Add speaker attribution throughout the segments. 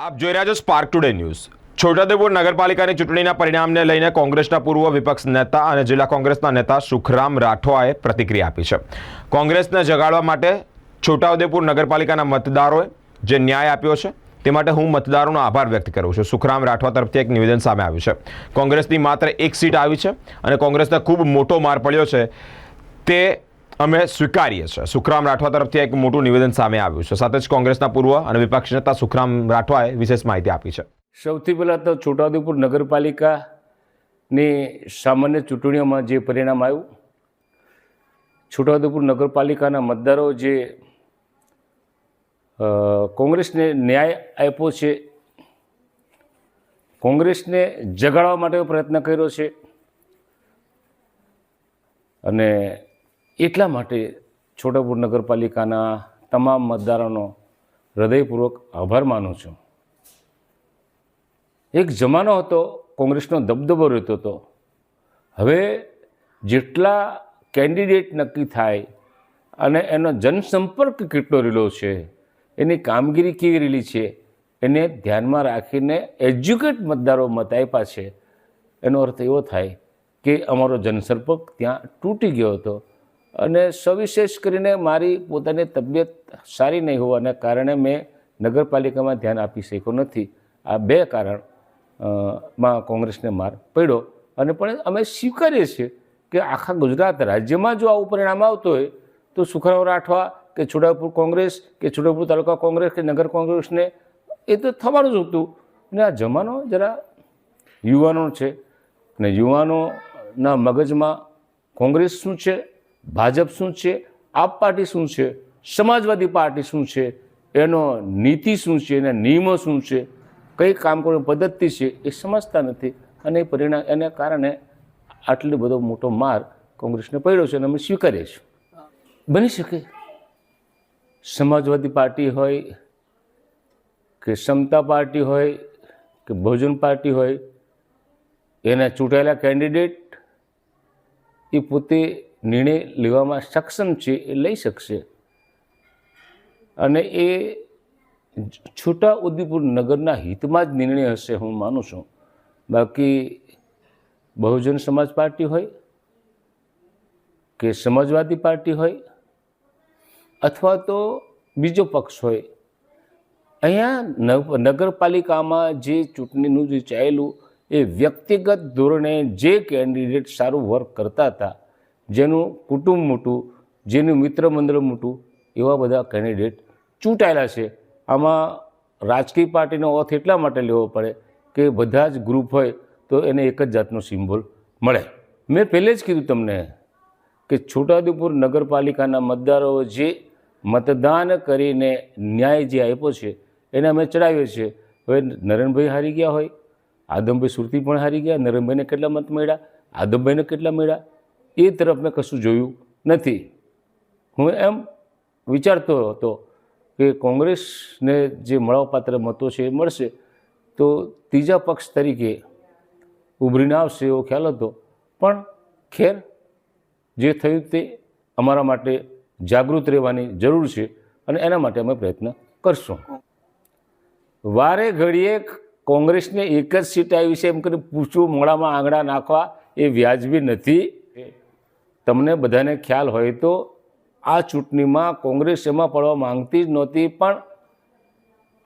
Speaker 1: આપ જોઈ રહ્યા છો સ્પાર્ક ટુડે ન્યૂઝ છોટાઉદેપુર નગરપાલિકાની ચૂંટણીના પરિણામને લઈને કોંગ્રેસના પૂર્વ વિપક્ષ નેતા અને જિલ્લા કોંગ્રેસના નેતા સુખરામ રાઠવાએ પ્રતિક્રિયા આપી છે. કોંગ્રેસને જગાડવા માટે છોટાઉદેપુર નગરપાલિકાના મતદારોએ જે ન્યાય આપ્યો છે, તે માટે હું મતદારોનો આભાર વ્યક્ત કરું છું. સુખરામ રાઠવા તરફથી એક નિવેદન સામે આવ્યું છે. કોંગ્રેસની માત્ર એક સીટ આવી છે અને કોંગ્રેસને ખૂબ મોટો માર પડ્યો છે. તે અમે સ્વીકારીએ છીએ. સુખરામ રાઠવા તરફથી એક મોટું નિવેદન સામે આવ્યું છે. સાથે જ કોંગ્રેસના પૂર્વ અને વિપક્ષ નેતા સુખરામ રાઠવાએ વિશેષ માહિતી આપી છે.
Speaker 2: સૌથી પહેલાં તો છોટાઉદેપુર નગરપાલિકાની સામાન્ય ચૂંટણીઓમાં જે પરિણામ આવ્યું, છોટાઉદેપુર નગરપાલિકાના મતદારો જે કોંગ્રેસને ન્યાય આપ્યો છે, કોંગ્રેસને જગાડવા માટે પ્રયત્ન કર્યો છે અને એટલા માટે છોટાપુર નગરપાલિકાના તમામ મતદારોનો હૃદયપૂર્વક આભાર માનું છું. એક જમાનો હતો, કોંગ્રેસનો દબદબો રહેતો હતો. હવે જેટલા કેન્ડિડેટ નક્કી થાય અને એનો જનસંપર્ક કેટલો રહેલો છે, એની કામગીરી કેવી રહેલી છે, એને ધ્યાનમાં રાખીને એજ્યુકેટ મતદારો મત આપ્યા છે, એનો અર્થ એવો થાય કે અમારો જનસંપર્ક ત્યાં તૂટી ગયો હતો. અને સવિશેષ કરીને મારી પોતાની તબિયત સારી નહીં હોવાને કારણે મેં નગરપાલિકામાં ધ્યાન આપી શક્યો નથી. આ બે કારણમાં કોંગ્રેસને માર પડ્યો. અને પણ અમે સ્વીકારીએ છીએ કે આખા ગુજરાત રાજ્યમાં જો આવું પરિણામ આવતું હોય, તો સુખરાવ રાઠવા કે છોટાપુર કોંગ્રેસ કે છોટાપુર તાલુકા કોંગ્રેસ કે નગર કોંગ્રેસને એ તો થવાનું જ હતું. અને આ જમાનો જરા યુવાનો છે. અને યુવાનોના મગજમાં કોંગ્રેસ શું છે? ભાજપ શું છે? આપ પાર્ટી શું છે? સમાજવાદી પાર્ટી શું છે? એનો નીતિ શું છે? એના નિયમો શું છે? કઈ કામ કરવાની પદ્ધતિ છે? એ સમજતા નથી. અને એ પરિણામ, એને કારણે આટલો બધો મોટો માર કોંગ્રેસને પડ્યો છે અને અમે સ્વીકારીએ છીએ. બની શકે. સમાજવાદી પાર્ટી હોય, કે સમતા પાર્ટી હોય, કે બહુજન પાર્ટી હોય, એના ચૂંટાયેલા કેન્ડિડેટ એ પોતે નિર્ણય લેવામાં સક્ષમ છે એ લઈ શકશે. અને એ છોટા ઉદેપુર નગરના હિતમાં જ નિર્ણય હશે હું માનું છું. બાકી બહુજન સમાજ પાર્ટી હોય કે સમાજવાદી પાર્ટી હોય અથવા તો બીજો પક્ષ હોય, અહીંયા નગરપાલિકામાં જે ચૂંટણીનું જે ચાલેલું એ વ્યક્તિગત ધોરણે જે કેન્ડિડેટ સારું વર્ક કરતા હતા જેનું કુટુંબ મોટું, જેનું મિત્ર મંડળ મોટું, એવા બધા કેન્ડિડેટ ચૂંટાયેલા છે. આમાં રાજકીય પાર્ટીનો ઓથ એટલા માટે લેવો પડે કે બધા જ ગ્રુપ હોય તો એને એક જ જાતનો સિમ્બોલ મળે. મેં પહેલે જ કીધું તમને કે છોટાઉદેપુર નગરપાલિકાના મતદારો જે મતદાન કરીને ન્યાય જે આપ્યો છે, એને અમે ચડાવીએ છીએ. હવે નરેનભાઈ હારી ગયા હોય, આદમભાઈ સુરતી પણ હારી ગયા, નરેનભાઈને કેટલા મત મળ્યા, આદમભાઈને કેટલા મળ્યા? એ તરફ મેં કશું જોયું નથી. હું એમ વિચારતો હતો કે કોંગ્રેસને જે મળવાપાત્ર મતો છે એ મળશે, તો ત્રીજા પક્ષ તરીકે ઉભરીને આવશે એવો ખ્યાલ હતો. પણ ખેર જે થયું તે અમારા માટે જાગૃત રહેવાની જરૂર છે અને એના માટે અમે પ્રયત્ન કરશું. વારે ઘડીએ કોંગ્રેસને એક જ સીટ આવી છે એમ કરી પૂછવું મોડામાં આંગળા નાખવા એ વ્યાજબી નથી. તમને બધાને ખ્યાલ હોય તો આ ચૂંટણીમાં કોંગ્રેસ એમાં પડવા માંગતી જ નહોતી, પણ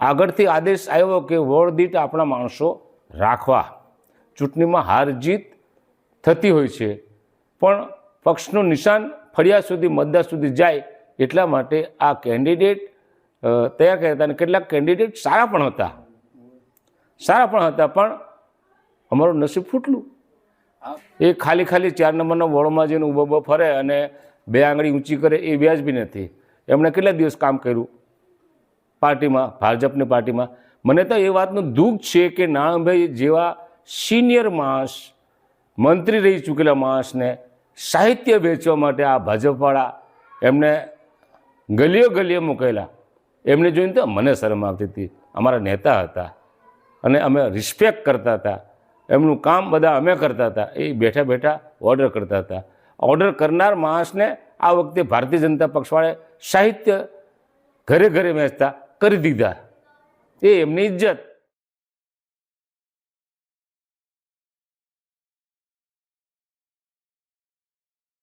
Speaker 2: આગળથી આદેશ આવ્યો કે વોર્ડ દીઠ આપણા માણસો રાખવા. ચૂંટણીમાં હાર જીત થતી હોય છે, પણ પક્ષનું નિશાન ફળિયા સુધી મતદાર સુધી જાય એટલા માટે આ કેન્ડિડેટ તૈયાર કર્યા હતા અને કેટલાક કેન્ડિડેટ સારા પણ હતા. સારા પણ હતા, પણ અમારું નસીબ ફૂટલું. એ ખાલી ખાલી ચાર નંબરના વોર્ડમાં જઈને ઊભો ઊભો ફરે અને બે આંગળી ઊંચી કરે એ વ્યાજબી નથી. એમણે કેટલા દિવસ કામ કર્યું? પાર્ટીમાં, ભાજપની પાર્ટીમાં. મને તો એ વાતનું દુઃખ છે કે નાણાભાઈ જેવા સિનિયર માણસ, મંત્રી રહી ચૂકેલા માણસને સાહિત્ય વેચવા માટે આ ભાજપવાળા એમને ગલીઓ ગલીઓ મૂકેલા. એમને જોઈને તો મને શરમ આવતી હતી. અમારા નેતા હતા અને અમે રિસ્પેક્ટ કરતા હતા. એમનું કામ બધા અમે કરતા હતા. એ બેઠા બેઠા ઓર્ડર કરતા હતા. ઓર્ડર કરનાર માણસને આ વખતે ભારતીય જનતા પક્ષવાળે સાહિત્ય ઘરે ઘરે વહેંચતા કરી દીધા. એ એમની ઇજ્જત.